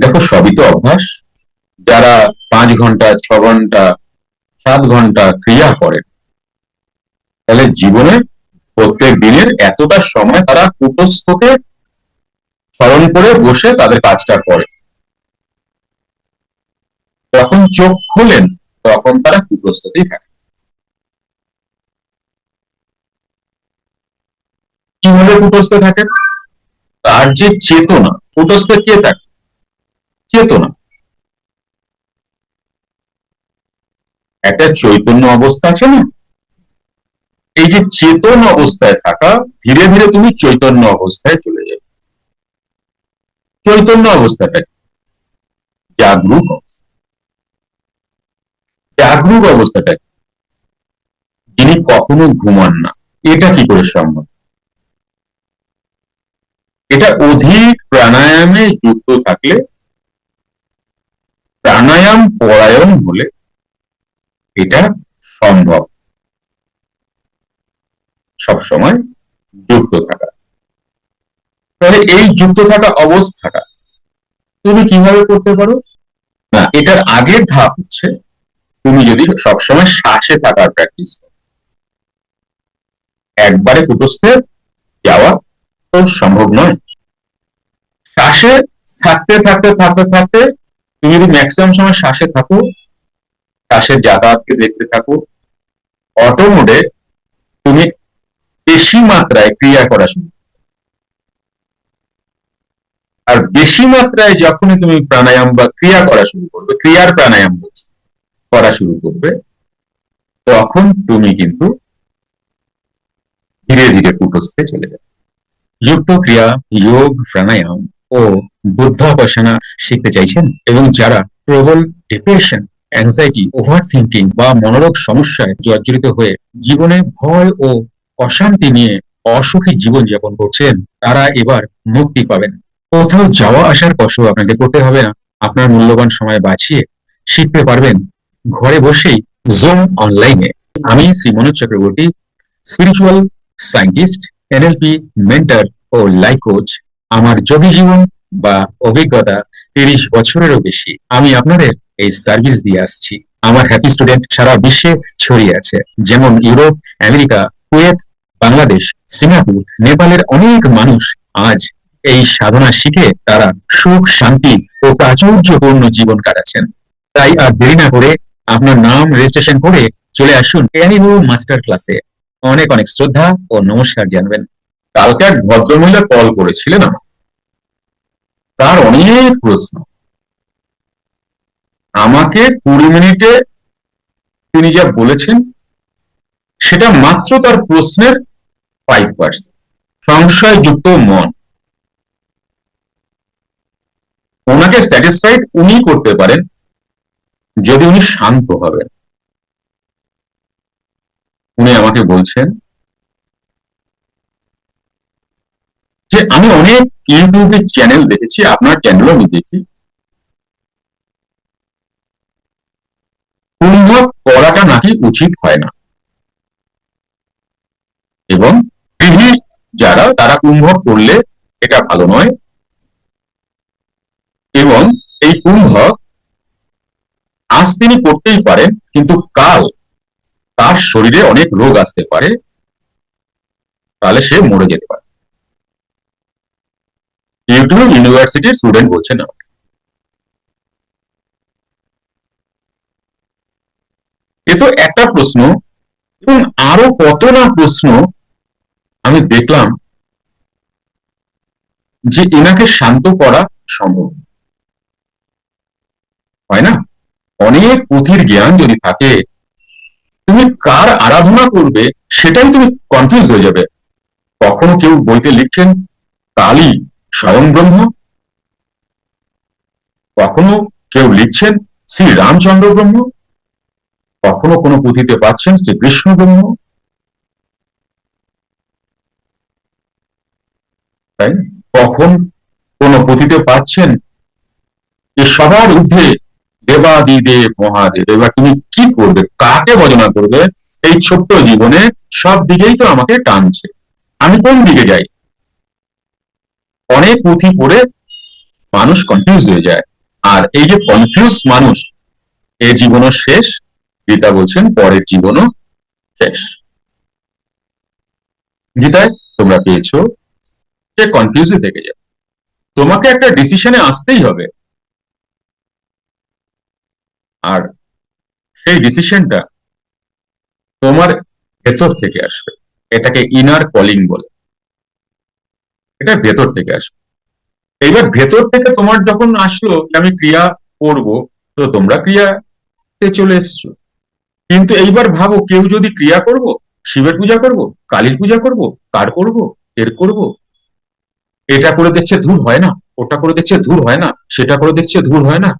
দেখো সবই তো অভ্যাস। যারা পাঁচ ঘণ্টা, ছ ঘণ্টা, সাত ঘণ্টা ক্রিয়া করে, তাহলে জীবনে প্রত্যেক দিনের এতটা সময় তারা কুটস্থকে স্মরণ করে বসে তাদের কাজটা করে। যখন চোখ খোলেন, তখন তারা কুটস্থতেই থাকে। কীভাবে কুটস্থ থাকে তার যে চেতনা, কুটস্থ কে থাকে? চেতনা একটা চৈতন্য অবস্থা আছে না এই যে চেতন অবস্থায় থাকা, ধীরে ধীরে তুমি চৈতন্য অবস্থায় চলে যাবে চৈতন্য অবস্থাটা? জাগরুক। জাগরুক অবস্থাটা? যিনি কখনো ঘুমান না এটা কি করে সম্ভব এটা অধিক প্রাণায়ামে যুক্ত থাকলে প্রাণায়াম পরায়ণ হলে এটা সম্ভব। সব সময় যুক্ত থাকা। তাহলে এই যুক্ত থাকা অবস্থাটা তুমি কীভাবে করতে পারো? না, এটার আগের ধাপ হচ্ছে তুমি যদি সবসময় শ্বাসে থাকার প্র্যাকটিস করো। একবারে কুটস্থে যাওয়া তো সম্ভব নয়। শ্বাসে থাকতে থাকতে থাকতে থাকতে তুমি যদি ম্যাক্সিমাম সময় শ্বাসে থাকো, শ্বাসের যাতায়াতকে দেখতে থাকো অটো মোডে তুমি বেশি মাত্রায় ক্রিয়া করা শুরু আর বেশি মাত্রায় যখনই তুমি প্রাণায়াম বা ক্রিয়া করা শুরু করবে, ক্রিয়ার প্রাণায়াম বলছি, করা শুরু করবে, তখন তুমি কিন্তু ধীরে ধীরে কুটস্থে চলে যাবে। যুক্ত ক্রিয়া, যোগ, প্রাণায়াম ও বুদ্ধাপাসনা শিখতে চাইছেন এবং যারা প্রবল ডিপ্রেশন অ্যাংজাইটি ওভার থিঙ্কিং বা মনোরোগ সমস্যায় জর্জরিত হয়ে জীবনে ভয় ও অশান্তি নিয়ে অসুখী জীবন যাপন করছেন, তারা এবার মুক্তি পাবেন। কোথাও যাওয়া আসার কষ্ট আপনাকে করতে হবে না। আপনার মূল্যবান সময় বাঁচিয়ে শিখতে পারবেন। ঘরে বসেই জুম অনলাইনে আমি Shri Manoj Chakraborty spiritual scientist NLP mentor ও লাইফ কোচ আমার যোগী জীবন বা অভিজ্ঞতা তিরিশ বছরেরও বেশি। আমি আপনাদের এই সার্ভিস দিয়ে আসছি। আমার হ্যাপি স্টুডেন্ট সারা বিশ্বে ছড়িয়ে আছে। যেমন Europe, America, Kuwait, Bangladesh, Singapore, নেপালের অনেক মানুষ আজ এই সাধনা শিখে তারা সুখ, শান্তি ও প্রাচুর্যপূর্ণ জীবন কাটাচ্ছেন। তাই আর দেরি না করে আপনার নাম রেজিস্ট্রেশন করে চলে আসুন অ্যানিমো মাস্টার ক্লাসে অনেক অনেক শ্রদ্ধা ও নমস্কার জানবেন। কালকে এক ভদ্রমহিলা কল করেছিলেন আমার তার অনেক প্রশ্ন। আমাকে কুড়ি মিনিটে তিনি যা বলেছেন, সেটা মাত্র তার প্রশ্নের ফাইভ পার্সেন্ট সংশয়যুক্ত মন। ওনাকে স্যাটিসফাইড উনি করতে পারেন, যদি উনি শান্ত হবেন। উনি আমাকে বলছেন যে আমি অনেক ইউটিউবে চ্যানেল দেখেছি, আপনার চ্যানেলও আমি দেখি। কুম্ভ করাটা নাকি উচিত হয় না। এবং গৃহী যারা, তারা কুম্ভ করলে এটা ভালো নয়। এবং এই কুম্ভ আজ তিনি করতেই পারেন, কিন্তু কাল তার শরীরে অনেক রোগ আসতে পারে, তাহলে সে মরে যেতে পারে। ইউটিউব ইউনিভার্সিটির স্টুডেন্ট বলছেন আমাকে। এ তো একটা প্রশ্ন, এবং আরও কত না প্রশ্ন আমি দেখলাম যে এনাকে শান্ত করা সম্ভব। হয় না? অনেক পুঁথির জ্ঞান যদি থাকে, তুমি কার আরাধনা করবে সেটাই তুমি কনফিউজ হয়ে যাবে। কখনো কেউ বইতে লিখছেন কালী স্বয়ং ব্রহ্ম? কখনো কেউ লিখছেন শ্রী রামচন্দ্র ব্রহ্ম? কখনো কোনো পুঁথিতে পাচ্ছেন শ্রী কৃষ্ণ ব্রহ্ম? তাই? কখন কোন পুঁথিতে পাচ্ছেন? যে সবার ঊর্ধ্বে দেবাদিদেব মহাদেব, এবার তুমি কি করবে? কাকে ভজনা করবে? এই ছোট্ট জীবনে সব দিকেই তো আমাকে টানছে। আমি কোন দিকে যাই? অনেক পুঁথি পড়ে মানুষ কনফিউজ হয়ে যায়। আর এই যে কনফিউজ মানুষ, এ জীবনও শেষ, গীতা বলছেন পরের জীবনও শেষ। গীতায় তোমরা পেয়েছ যে কনফিউজই থেকে যাবে তোমাকে একটা ডিসিশনে আসতেই হবে। আর সেই ডিসিশনটা তোমার ভেতর থেকে আসবে। এটাকে ইনার কলিং বলে। এটা ভেতর থেকে আসবে। এইবার ভেতর থেকে তোমার যখন আসলো আমি ক্রিয়া করব, তো তোমরা ক্রিয়াতে চলে এসছো। কিন্তু এইবার ভাবো, কেউ যদি ক্রিয়া করব, শিবের পূজা করব, কালীর পূজা করব, কার করব, এর করব? এটা করে দেখছে ধূর হয় না, ওটা করে দেখছে ধূর হয় না, সেটা করে দেখছে ধূর হয় না।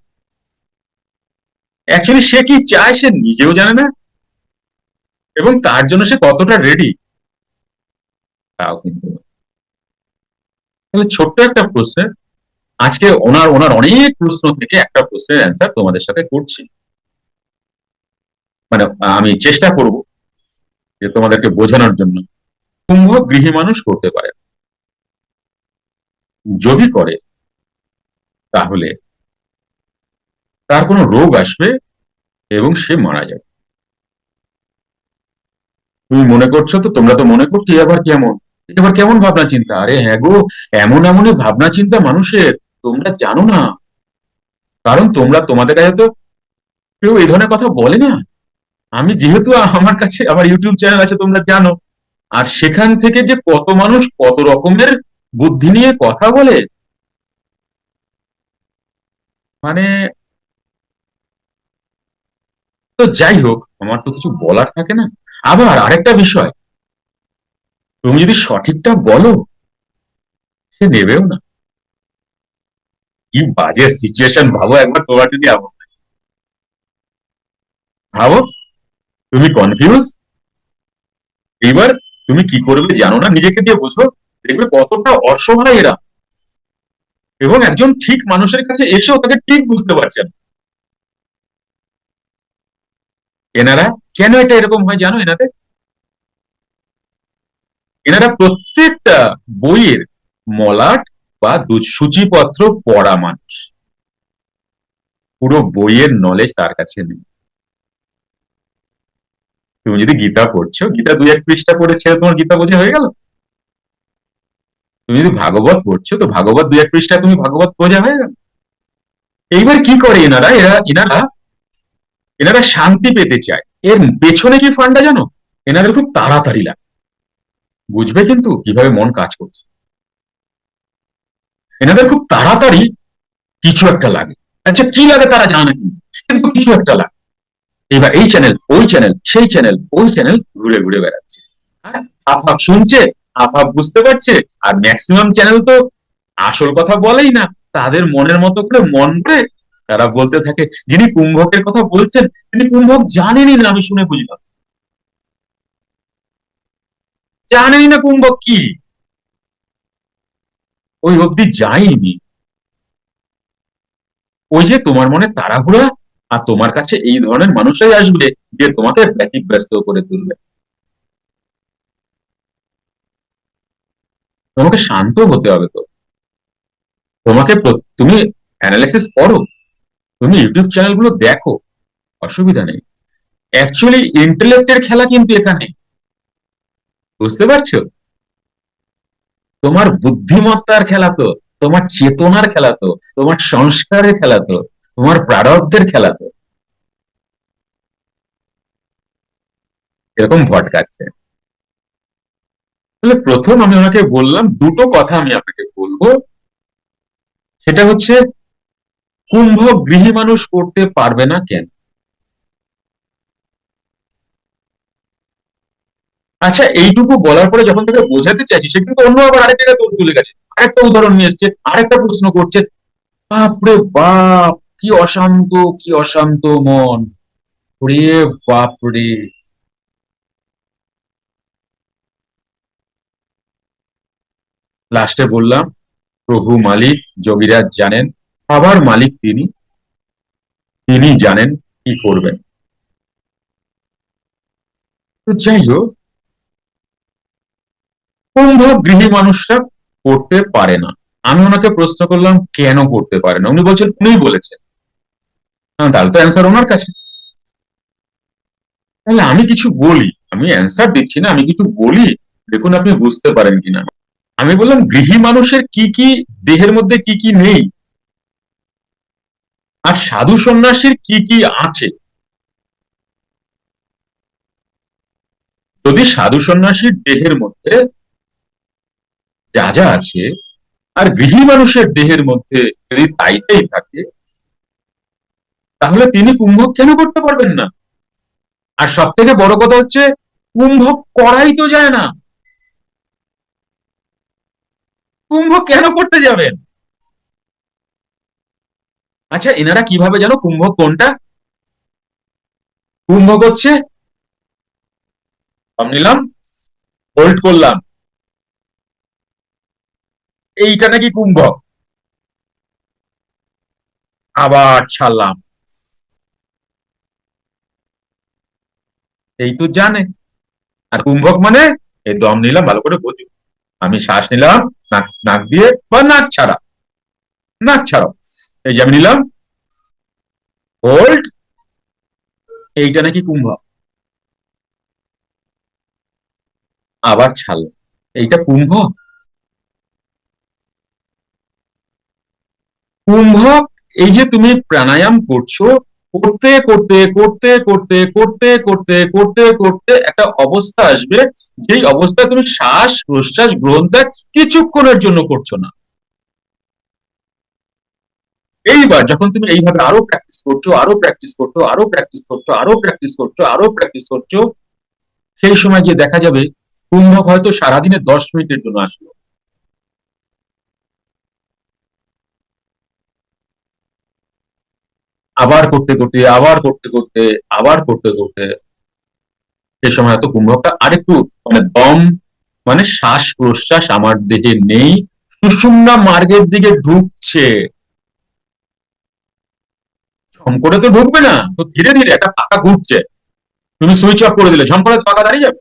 অ্যাকচুয়ালি সে কি চায়, সে নিজেও জানে না। এবং তার জন্য সে কতটা রেডি তাও কিন্তু। তাহলে ছোট্ট একটা প্রশ্নের, আজকে ওনার ওনার অনেক প্রশ্ন থেকে একটা প্রশ্নের অ্যান্সার তোমাদের সাথে করছি। মানে আমি চেষ্টা করব যে তোমাদেরকে বোঝানোর জন্য। কুম্ভ গৃহী মানুষ করতে পারে যদি করে, তাহলে তার কোনো রোগ আসবে এবং সে মারা যাবে। তুমি মনে করছ তো, তোমরা তো মনে করছ আবার কেমন? এবার কেমন ভাবনা চিন্তা? আরে হ্যাঁ গো, এমন এমন ভাবনা চিন্তা মানুষের, তোমরা জানো না। কারণ তোমরা তোমাদের কাছে তো কেউ এই ধরনের কথা বলে না। আমি যেহেতু আমার কাছে, আমার ইউটিউব চ্যানেল আছে, তোমরা জানো। আর সেখান থেকে যে কত মানুষ কত রকমের বুদ্ধি নিয়ে কথা বলে মানে তো যাই হোক, আমার তো কিছু বলার থাকে না। আবার আরেকটা বিষয় তুমি যদি সঠিকটা বলো, সে নেবেও না। কি বাজে সিচুয়েশন ভাবো একবার তোমার যদি ভাবো, তুমি কনফিউজ এবার তুমি কি করবে জানো না? নিজেকে দিয়ে বুঝো, দেখবে কতটা অসহায় এরা। এবং একজন ঠিক মানুষের কাছে এসেও তাকে ঠিক বুঝতে পারছেন। এনারা কেন এটা এরকম হয় জানো এনাদের? এনারা প্রত্যেকটা বইয়ের মলাট বা সূচিপত্র পড়া মানুষ। পুরো বইয়ের নলেজ তার কাছে নেই। তুমি যদি গীতা পড়ছো, গীতা দুই এক পৃষ্ঠা পড়ে ছেড়ে তোমার গীতা বোঝা হয়ে গেল? তুমি যদি ভাগবত পড়ছো, তো ভাগবত দুই এক পৃষ্ঠা তুমি ভাগবত বোঝা হয়ে গেল। এইবার কি করে এনারা? এরা, এনারা এনারা শান্তি পেতে চায়। এর পেছনে কি ফান্ডা জানো? এনাদের খুব তাড়াতাড়ি লাগে। বুঝবে কিন্তু কীভাবে মন কাজ করছে। এনাদের খুব তাড়াতাড়ি কিছু একটা লাগে। আচ্ছা কি লাগে তারা জানে কিন্তু? কিছু একটা লাগে। এবার এই চ্যানেল ওই চ্যানেল সেই চ্যানেল ওই চ্যানেল ঘুরে ঘুরে বেড়াচ্ছে। হ্যাঁ আফাব শুনছে আফাব বুঝতে পারছে, আর ম্যাক্সিমাম চ্যানেল তো আসল কথা বলেই না। তাদের মনের মতো করে মন করে তারা বলতে থাকে, যিনি কুম্ভকের কথা বলছেন, তিনি কুম্ভক জানেনই না, আমি শুনে বুঝলাম। জানেনই না কুম্ভক কি? ওই অবধি যাইনি। ওই যে তোমার মনে তাড়াহুড়া আর তোমার কাছে এই ধরনের মানুষই আসবে, যে তোমাকে ব্যতিব্যস্ত করে তুলবে। তোমাকে শান্ত হতে হবে তো। তোমাকে তুমি অ্যানালাইসিস করো। তুমি ইউটিউব চ্যানেলগুলো দেখো। অসুবিধা নেই। অ্যাকচুয়ালি ইন্টেলেক্টের খেলা কিন্তু এখানে। বুঝতে পারছ? তোমার বুদ্ধিমত্তার খেলা তো, তোমার চেতনার খেলা তো, তোমার সংস্কারের খেলা তো, তোমার প্রারব্ধের খেলা তো। এরকম ভটকাচ্ছে তাহলে প্রথম আমি ওনাকে বললাম, দুটো কথা আমি আপনাকে বলব। সেটা হচ্ছে, কুম্ভ গৃহী মানুষ করতে পারবে না কেন? আচ্ছা এইটুকু বলার পরে যখন তাকে বোঝাতে চাইছি, সে কিন্তু অন্য আবার আরেক জায়গায় দৌড় চলে গেছে। আরেকটা উদাহরণ নিয়ে এসছে, আরেকটা প্রশ্ন করছে। বাপরে বাপ, কি অশান্ত কি অশান্ত মন। ওরে বাপরে। লাস্টে বললাম, প্রভু মালিক যোগীরাজ জানেন, আবার মালিক তিনি। তিনি জানেন কি করবেন। তো যাই হোক কুম্ভ গৃহী মানুষরা করতে পারে না। আমি ওনাকে প্রশ্ন করলাম, কেন করতে পারে না? উনি বলছেন, উনিই বলেছেন। তাহলে তো অ্যান্সার ওনার কাছে। তাহলে আমি কিছু বলি, আমি অ্যান্সার দিচ্ছি না, আমি কিছু বলি, দেখুন আপনি বুঝতে পারেন কিনা। আমি বললাম, গৃহী মানুষের কি কি দেহের মধ্যে কি কি নেই? আর সাধু সন্ন্যাসীর কি কি আছে? যদি সাধু সন্ন্যাসীর দেহের মধ্যে যা যা আছে, আর গৃহী মানুষের দেহের মধ্যে যদি তাইতেই থাকে, তাহলে তিনি কুম্ভ কেন করতে পারবেন না? আর সব থেকে বড় কথা হচ্ছে কুম্ভ করাই তো যায় না। কুম্ভ কেন করতে যাবেন? আচ্ছা এনারা কীভাবে জানো কুম্ভ কোনটা? কুম্ভ করছে নিলাম হোল্ড করলাম। এইটা নাকি কুম্ভ? আবার ছাড়লাম। এই তো জানে। আর কুম্ভক মানে? এই দম নিলাম, ভালো করে বুঝি আমি শ্বাস নিলাম, নাক নাক দিয়ে, বা নাক ছাড়া। নাক ছাড়াও এই যে আমি নিলাম। হোল্ড এইটা নাকি কুম্ভ? আবার ছাড়লাম। এইটা কুম্ভ? কুম্ভক, এই যে তুমি প্রাণায়াম করছ, করতে করতে করতে করতে করতে করতে করতে করতে একটা অবস্থা আসবে। যেই অবস্থায় তুমি শ্বাস, প্রশ্বাস, গ্রহণ ত্যাগ কিছুক্ষণের জন্য করছ না। এইবার যখন তুমি এইভাবে আরও প্র্যাকটিস করছ, আরও প্র্যাকটিস করছ, আরও প্র্যাকটিস করছ, আরও প্র্যাকটিস করছ, আরও প্র্যাকটিস করছ, সেই সময় গিয়ে দেখা যাবে, কুম্ভক হয়তো সারাদিনে দশ মিনিটের জন্য আসলো। আবার করতে করতে, আবার করতে করতে, আবার করতে করতে সেই সময় হয়তো কুম্ভকটা আরেকটু মানে দম মানে শ্বাস প্রশ্বাস আমার দেহে নেই, সুষুম্না মার্গের দিকে ঢুকছে। ঝম করে তো ঢুকবে না, তো ধীরে ধীরে একটা পাকা ঘুরছে। তুমি সুইচ অফ করে দিলে, ঝম করে পাকা দাঁড়িয়ে যাবে।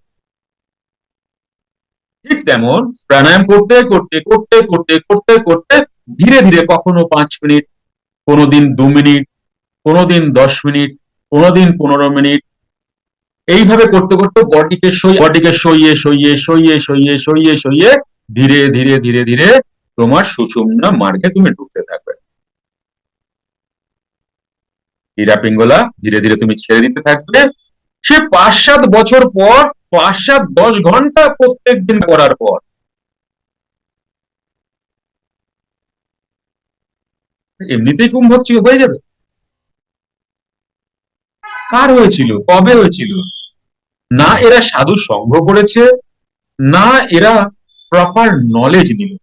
ঠিক তেমন প্রাণায়াম করতে করতে করতে করতে করতে করতে ধীরে ধীরে কখনো পাঁচ মিনিট, কোনোদিন দু মিনিট কোনোদিন দশ মিনিট, কোনোদিন পনেরো মিনিট। এইভাবে করতে করতে বডিকে বডিকে সইয়ে সইয়ে সইয়ে সইয়ে সইয়ে সইয়ে ধীরে ধীরে ধীরে ধীরে তোমার সুষুম্না মার্গে তুমি ঢুকতে থাকবে। হীরা পিঙ্গলা, ধীরে ধীরে তুমি ছেড়ে দিতে থাকবে। সে পাঁচ সাত বছর পর পাঁচ সাত দশ ঘণ্টা প্রত্যেক দিন করার পর এমনিতেই কুম্ভ হয়ে যাবে। কার হয়েছিল? কবে হয়েছিল? না এরা সাধু সংঘ করেছে, না এরা প্রপার নলেজ নিল।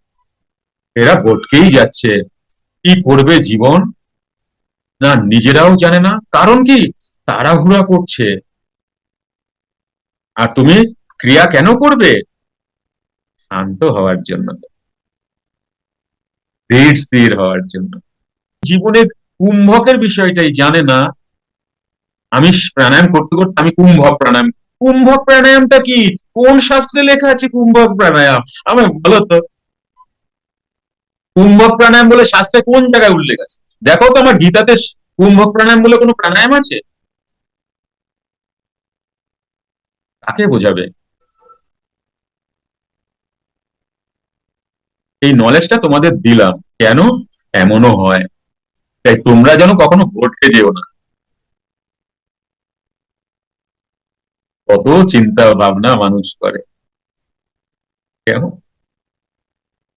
এরা ভটকেই যাচ্ছে। কি করবে জীবন? না, নিজেরাও জানে না। কারণ কি? তাড়াহুড়া করছে। আর তুমি ক্রিয়া কেন করবে? শান্ত হওয়ার জন্য। স্থির স্থির হওয়ার জন্য। জীবনে কুম্ভকের বিষয়টাই জানে না। আমি প্রাণায়াম করতে করতে আমি কুম্ভক প্রাণায়াম। কুম্ভক প্রাণায়ামটা কি? কোন শাস্ত্রে লেখা আছে কুম্ভক প্রাণায়াম? আমি বলো তো। কুম্ভক প্রাণায়াম বলে শাস্ত্রে কোন জায়গায় উল্লেখ আছে? দেখো তো আমার গীতাতে কুম্ভক প্রাণায়াম বলে কোনো প্রাণায়াম আছে? কাকে বোঝাবে? এই নলেজটা তোমাদের দিলাম। কেন? এমনও হয়। তাই তোমরা যেন কখনো ভটকে যেও না। কত চিন্তা ভাবনা মানুষ করে। কেমন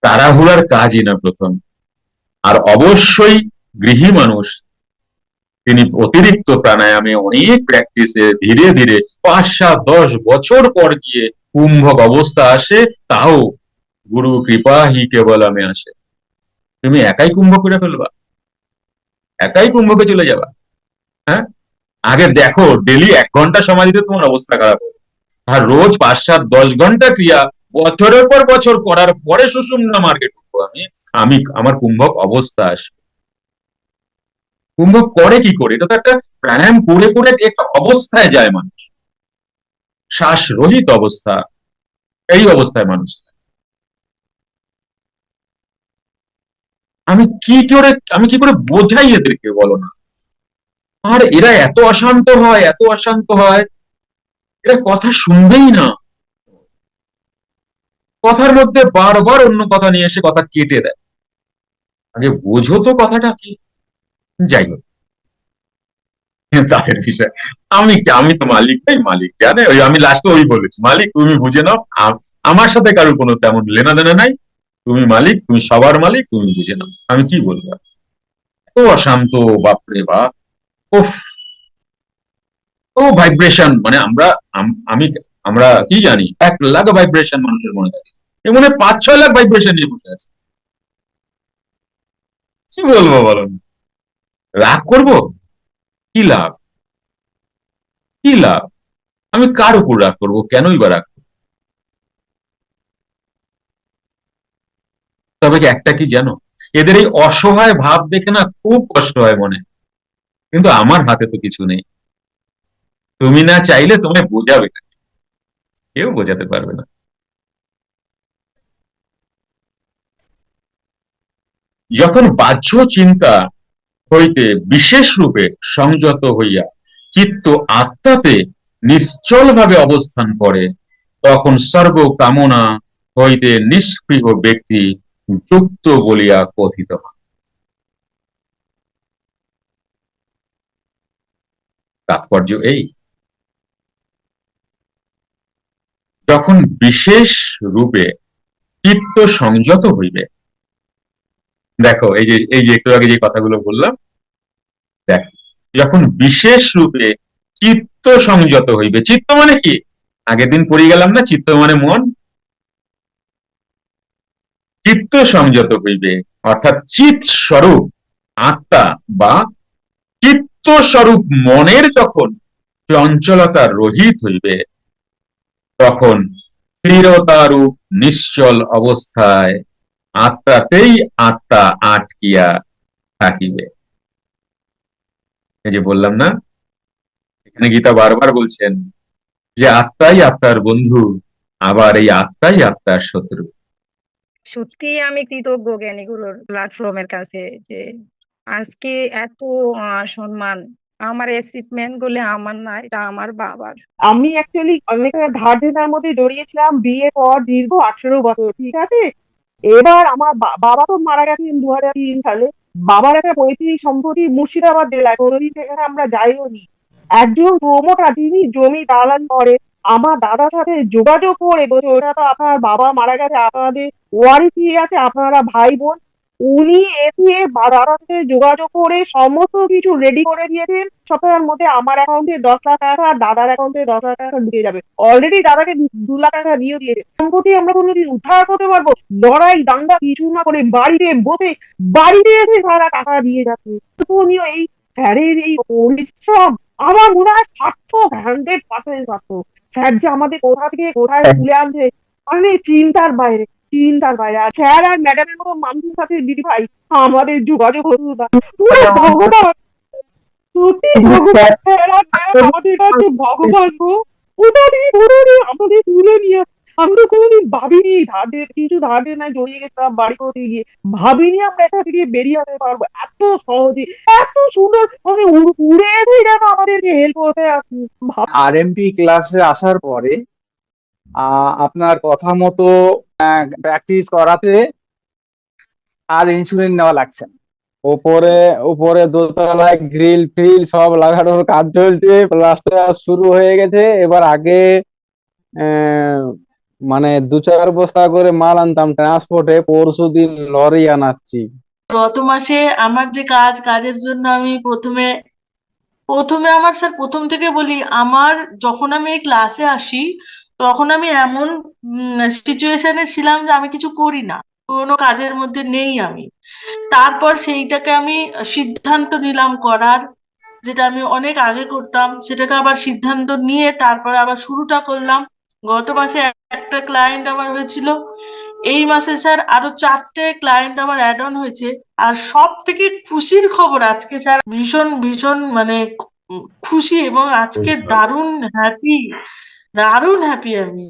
তাড়াহুড়ার কাজই না প্রথম। আর অবশ্যই গৃহী মানুষ, তিনি অতিরিক্ত প্রাণায়ামে অনেক প্র্যাকটিসে ধীরে ধীরে পাঁচ, সাত, দশ বছর পর গিয়ে কুম্ভক অবস্থা আসে, তাও গুরু কৃপা হি কেবল আমি আসে। তুমি একাই কুম্ভ করে ফেলবা? একাই কুম্ভকে চলে যাবা? হ্যাঁ? আগে দেখো ডেলি এক ঘণ্টা সময় দিতে তোমার অবস্থা খারাপ হবে। আর রোজ পাঁচ, সাত, দশ ঘণ্টা ক্রিয়া, বছরের পর বছর করার পরে সুষুম্না মার্কেট আমি। আমি, আমার কুম্ভক অবস্থা আসবে। কুম্ভক করে কি করে? এটা তো একটা প্রাণায়াম করে করে একটা অবস্থায় যায় মানুষ। শ্বাস রহিত অবস্থা, এই অবস্থায় মানুষ। আমি কি করে, আমি কি করে বোঝাই এদেরকে বলো না? আর এরা এত অশান্ত হয়, এত অশান্ত হয়, এরা কথা শুনবেই না। কথার মধ্যে বারবার অন্য কথা নিয়ে এসে কথা কেটে দেয়। আগে বোঝো তো কথাটা কি। যাই হোক। তাদের বিষয়। আমি আমি তো মালিক, তাই মালিক জানে। ওই আমি লাস্টে ওই বলেছি। মালিক, তুমি বুঝে নাও। আমার সাথে কারও কোনো তেমন লেনা দেনা নাই। তুমি মালিক, তুমি সবার মালিক, তুমি বুঝে নাও। আমি কি বলব? এত অশান্ত, বাপরে বাপ। উফ ও ভাইব্রেশন মানে আমরা, আম- আমি, আমরা কি জানি? এক লাখ ভাইব্রেশন মানুষের মনে থাকে। এ মনে পাঁচ, ছয় লাখ ভাইব্রেশন নিয়ে বসে আছে। কি বলব বলুন রাগ করব? কি লাভ? কি লাভ? আমি কার উপর রাগ করব? কেনই বা রাগ করব? তবে কি একটা কি জানো? এদের এই অসহায় ভাব দেখে না খুব কষ্ট হয় মনে। কিন্তু আমার হাতে তো কিছু নেই। তুমি না চাইলে তোমায় বোঝাবে। কেউ বোঝাতে পারবে না। যখন বাহ্য চিন্তা হইতে বিশেষ রূপে সংযত হইয়া চিত্ত আত্মাতে নিশ্চল ভাবে অবস্থান করে, তখন সর্ব কামনা হইতে নিষ্পৃহ ব্যক্তি যুক্ত বলিয়া কথিত হয়। তাৎপর্য এই। যখন বিশেষ রূপে চিত্ত সংযত হইবে, দেখো, এই যে এই যে, একটু আগে যে কথাগুলো বললাম, দেখ, যখন বিশেষ রূপে চিত্ত সংযত হইবে, চিত্ত মানে কি? আগের দিন পড়ে গেলাম না, চিত্ত মানে মন? চিত্ত সংযত হইবে, অর্থাৎ চিত স্বরূপ আত্মা বা চিত্ত স্বরূপ মনের যখন চঞ্চলতা রহিত হইবে, তখন স্থিরতারূপ নিশ্চল অবস্থায় আত্মাতেই আত্মা আটকিয়া থাকিবে। এই যে বললাম না, এখানে গীতা বারবার বলছেন যে আত্মাই আত্মার বন্ধু, আবার এই আত্মাই আত্মার শত্রু। সত্যি আমি কৃতজ্ঞ জ্ঞানীগুলোর প্ল্যাটফর্মের কাছে যে আজকে এত সম্মান। আমার অ্যাচিভমেন্টগুলো আমার না, এটা আমার বাবার। আমি অ্যাকচুয়ালি অনেক ধার মধ্যে জড়িয়েছিলাম বিয়ে পর দীর্ঘ আঠেরো বছর, ঠিক আছে? এবার আমার বাবা তো মারা গেছেন দু হাজার তিন সালে। বাবার একটা পৈতৃক সম্পত্তি মুর্শিদাবাদ জেলায়, কোনোদিন সেখানে আমরা যাইও নি। একজন প্রমোটার তিনি জমি দালান করে, আমার দাদার সাথে যোগাযোগ করে বলছে, ওটা তো আপনার বাবা মারা গেছে, আপনাদের ওয়ারিশ নিয়ে আছে আপনারা ভাই বোন উনি এসে দাদার যোগাযোগ করে সমস্ত কিছু রেডি করে দিয়েছেন। সপ্তাহের মধ্যে আমার অ্যাকাউন্টে দশ লাখ টাকা, দাদার অ্যাকাউন্টে দশ লাখ টাকা ঢুকে যাবে। অলরেডি দাদাকে দু- লাখ টাকা দিয়ে দিয়েছে। সম্পত্তি আমরা কোনো কোনোদিন উদ্ধার করতে পারব? লড়াই, দাঙ্গা, কিছু না করে বাড়িতে বসে, বাড়িতে এসে সারা টাকা দিয়ে যাচ্ছে। উনিও এই স্যারের এই পরিশ্রম। আমার মনে হয় সার্থক হান্ড্রেড পার্সেন্ট সার্থক স্যার যে আমাদের কোথা থেকে কোথায় তুলে আনছে মানে চিন্তার বাইরে। চিন্তার বাইরে আর স্যার আর ম্যাডামের মতো মানুষের সাথে দিদি ভাই আমাদের যোগাযোগ হতো না। পুরো ভগবান! সত্যি ভগবান! স্যার আর ম্যাডাম আমাদের কাছে ভগবান গো! ওটারই ধরে আমাদের তুলে নিয়ে আমরা কোনোদিন ভাবিনি ধারে কিছু ধারে না জড়িয়ে গেছিলাম বাড়ি করতে গিয়ে। ভাবিনি আমরা এখান থেকে বেরিয়ে আসতে পারব। এত সহজে এত সুন্দর মানে উড়ে এসে আমাদেরকে হেল্প করতে আসছে। ভাব- আরএমপি ক্লাসে আসার পরে আপনার কথা মতো প্র্যাকটিস করাতে আর ইনসুলিন নেওয়া লাগছে না। উপরে উপরে দোতলায় গ্রিল ফ্রিল সব লাগানোর কাজ চলছে। প্লাস্টার শুরু হয়ে গেছে। এবার আগে আহ, মানে দু চার বস্তা করে মাল আনতাম ট্রান্সপোর্টে পরশু দিন লরি আনাচ্ছি। গত মাসে আমার যে কাজ কাজের জন্য আমি প্রথমে প্রথমে আমার স্যার প্রথম থেকে বলি আমার যখন আমি ক্লাসে আসি তখন আমি এমন সিচুয়েশনে ছিলাম যে আমি কিছু করি না। কোনো কাজের মধ্যে নেই আমি। তারপর সেইটাকে আমি সিদ্ধান্ত নিলাম করার যেটা আমি অনেক আগে করতাম সেটাকে আবার সিদ্ধান্ত নিয়ে তারপর আবার শুরুটা করলাম। গত মাসে একটা ক্লায়েন্ট আমার হয়েছিল। এই মাসে স্যার আরও চারটে ক্লায়েন্ট আমার অ্যাড অন হয়েছে। আর সব থেকে খুশির খবর আজকে স্যার ভীষণ ভীষণ মানে খুশি এবং আজকে দারুণ হ্যাপি দারুণ হ্যাপি আমি